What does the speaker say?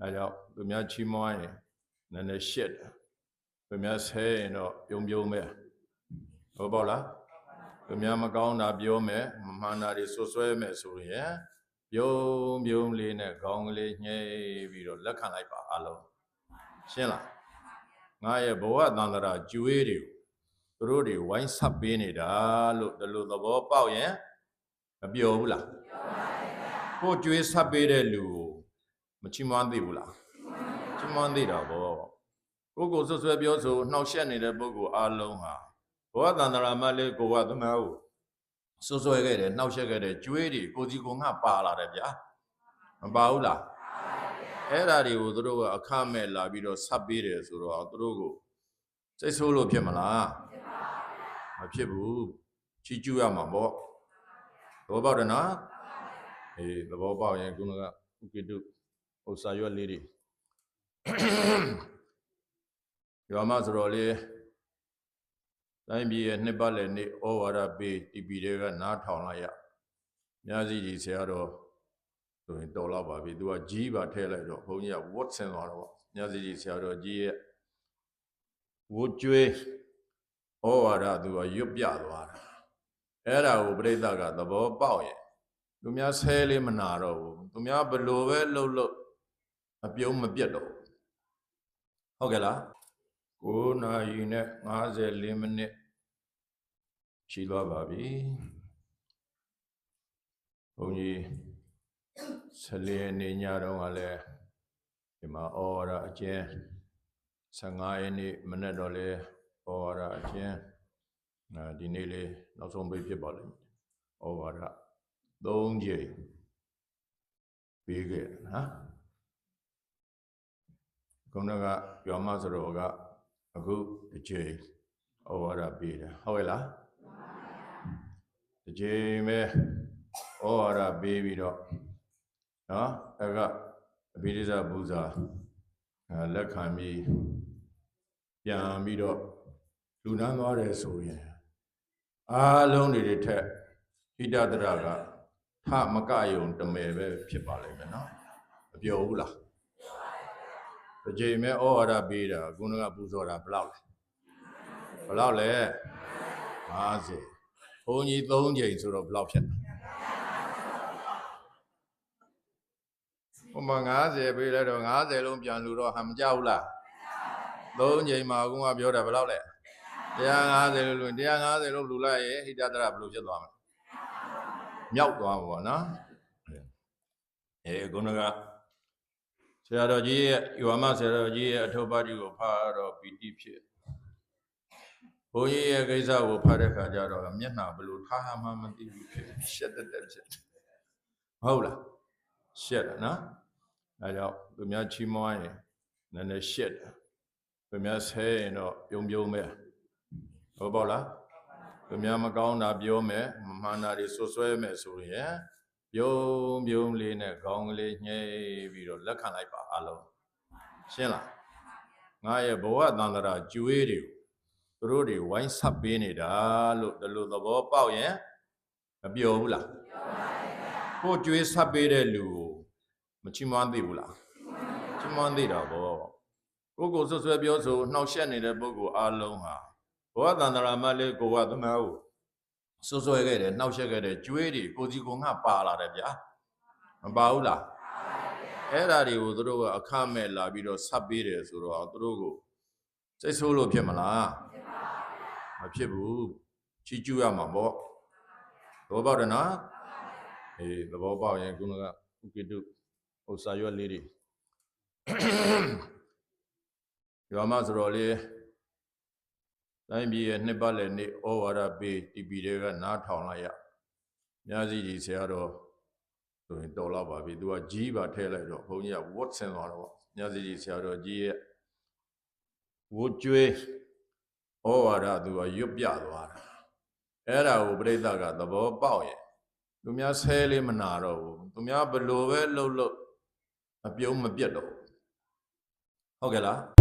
အဲကြောင့်သူများချီးမွမ်းရင်နည်းနည်းရှက်တယ်သူများဆဲရင်တော့ပြုံပြုံပဲဟုတ်ပေါ့လားသူများမကောင်းတာပြောမယ်မမှန်တာတွေဆွဆွဲမယ်ဆိုရင်ပြုံပြုံလေးနဲ့ခေါင်းကလေးညှိပြီးတော့လက်ခံလိုက်ပါအလုံးရှင်းလားငါရဲ့ဘဝတန်တရာကျွေးတွေကိုသူတို့တွေဝိုင်းဆက်ပေးနေတာလို့ဒီလိုသဘောပေါက်ရင်မပြောဘူးလားကိုကျွေးဆက်ပေးတဲ့လူကို မချီးမွမ်းသေးဘူးလားချီးမွမ်းသေးတာဗောကိုယ်ကိုဆွဆွဲပြောဆိုနှောက်ယှက်နေတဲ့ပုဂ္ဂိုလ်အလုံးဟာဘဝတန်တရာမလေးကိုဝသမားကိုဆွဆွဲခဲ့တယ်နှောက်ယှက်ခဲ့တယ်ကျွေးတွေကိုစီကိုငါပါလာတယ်ဗျာမပါဘူးလားအဲ့ဓာတွေကိုသူတို့ကအခမဲ့လာပြီးတော့ဆက်ပေးတယ်ဆိုတော့သူတို့ကိုစိတ်ဆိုးလို့ဖြစ်မလားမဖြစ်ဘူးချီးကျူးရမှာပေါ့သဘောပေါက်တယ်နော်အေးသဘောပေါက်ရင်ခုနကဥကိတုဥ စ္စာရွက်လေးတွေရွာမဆိုတော့လေတိုင်းပြည်ရဲ့နှစ်ပတ်လည်နေ့ဩဝါဒပေးတီပီတွေကနားထောင်လိုက်ရမြားစီကြီးဆရာတော်ဆိုရင်တော်တော့ပါပြီသူကကြီးပါထဲလိုက်တော့ဘုန်းကြီးကဝတ်ဆင်သွားတော့မြားစီကြီးဆရာတော်ကြီးရဲ့ဝတ်ကျွေးဩဝါဒသူကရွတ်ပြသွားတာအဲ့ဒါကိုပြိဿကသဘောပေါက်ရဲ့သူများဆဲလေးမနာတော့ဘူးသူများဘလို့ပဲလှုပ်လှုပ် မပြုံးမပြတ်တော့ဘူးဟုတ်ကဲ့လား9နာရီနဲ့54မိနစ်ရှိသွားပါပြီဘုန်းကြီးဆလင်းနေညတော့ကလည်းဒီမှာဩဝါဒအကျဉ်း15ရက်နေ့မနေ့တော့လေဩဝါဒအကျဉ်းအဲဒီနေ့လေးနောက်ဆုံးပိတ်ဖြစ်ပါလိမ့်မယ်ဩဝါဒ3ကြိမ်ပြီးခဲ့တယ်နော် ခုနကပြောမဆိုတော့ကအခုတစ်ချိန်ဩဝါဒပေးတယ်ဟုတ်ရဲ့လားတစ်ချိန်ပဲဩဝါဒပေးပြီးတော့နော်အဲ့ကအဘိဓိဇပူဇာအဲလက်ခံပြီးပြန်ပြီးတော့လူနန်းသွားတယ်ဆိုရင်အားလုံးတွေထက်ဟိတတရကထမကယုံတမယ်ပဲဖြစ်ပါလိမ့်မယ်နော်မပြောဘူးလား တစ်ချိန်မဲ့ဩဝါဒပေးတာခုနကပူဇော်တာဘယ်လောက်လဲဘယ်လောက်လဲ50ဘုန်းကြီး3ချိန်ဆိုတော့ဘယ်လောက်ဖြစ်လဲဟိုမှာ90ပေးလိုက်တော့90လုံးပြန်လူတော့ဟမ်မကြောက်ဘူးလား3ချိန်မှာအခုကပြောတာဘယ်လောက်လဲ150လို့လူ150လို့လူလိုက်ရင်ဟိတတရဘယ်လိုဖြစ်သွားမလဲမြောက်သွားမှာပေါ့နော်အဲခုနက ဆရာတော်ကြီးရဲ့ယောမဆရာတော်ကြီးရဲ့အထုပ်ပါတိကိုဖားတော့ပီတိဖြစ်ဘုန်းကြီးရဲ့ကိစ္စကိုဖားတဲ့ခါကျတော့မျက်နှာဘယ်လိုထားမှမသိဘူးဖြစ်ရှက်တက်တက်ဖြစ်ဟုတ်လားရှက်တယ်နော်အဲကြောင့်သူများချီးမွမ်းရင်နည်းနည်းရှက်တယ်သူများဆဲရင်တော့ပြုံပြုံပဲဟုတ်ပေါ့လားသူများမကောင်းတာပြောမယ်မမှန်တာတွေဆွဆွဲမယ်ဆိုရင် ပြုံပြုံလေးနဲ့ခေါင်းကလေးညှိပြီးတော့လက်ခံလိုက်ပါအလုံးရှင်းလားငါရဲ့ဘဝတန်တရာကျွေးတွေကိုသူတို့တွေဝိုင်းဆက်ပေးနေတာလို့ဒီလိုသဘောပေါက်ရင်မပြောဘူးလားကိုကျွေးဆက်ပေးတဲ့လူကိုမချီးမွမ်းသေးဘူးလားချီးမွမ်းသေးတာဗောကိုယ်ကိုဆွဆွဲပြောဆိုနှောက်ယှက်နေတဲ့ပုဂ္ဂိုလ်အလုံးဟာဘဝတန်တရာမလေးကိုဝသမားကို ဆွဆွဲခဲ့တယ်နှောက်ယှက်ခဲ့တယ်ကျွေးတွေကိုစီကိုငါပါလာတယ်ဗျာမပါဘူးလားအဲ့ဓာတွေကိုသူတို့ကအခမဲ့လာပြီးတော့ဆက်ပေးတယ်ဆိုတော့သူတို့ကိုစိတ်ဆိုးလို့ဖြစ်မလားမဖြစ်ဘူးချီးကျူးရမှာပေါ့သဘောပေါက်တယ်နော်အေးသဘောပေါက်ရင်ခုနကဥကိတုဥစ္စာရွက်လေးတွေရွာမဆိုတော့လေ တိုင်းပြည်ရဲ့နှစ်ပတ်လည်နေ့ဩဝါဒပေးတီပီတွေကနားထောင်လိုက်ရမြားစီကြီးဆရာတော်ဆိုရင်တော်တော့ပါပြီသူကကြီးပါထဲလိုက်တော့ဘုန်းကြီးကဝတ်ဆင်သွားတော့မြားစီကြီးဆရာတော်ကြီးရဲ့ဝတ်ကျွေးဩဝါဒသူကရွတ်ပြသွားတာအဲ့ဒါကိုပြိဿကသဘောပေါက်ရဲ့သူများဆဲလေးမနာတော့ဘူးသူများဘလို့ပဲလှုပ်လှုပ်မပြုံးမပြတ်တော့ဘူးဟုတ်ကဲ့လား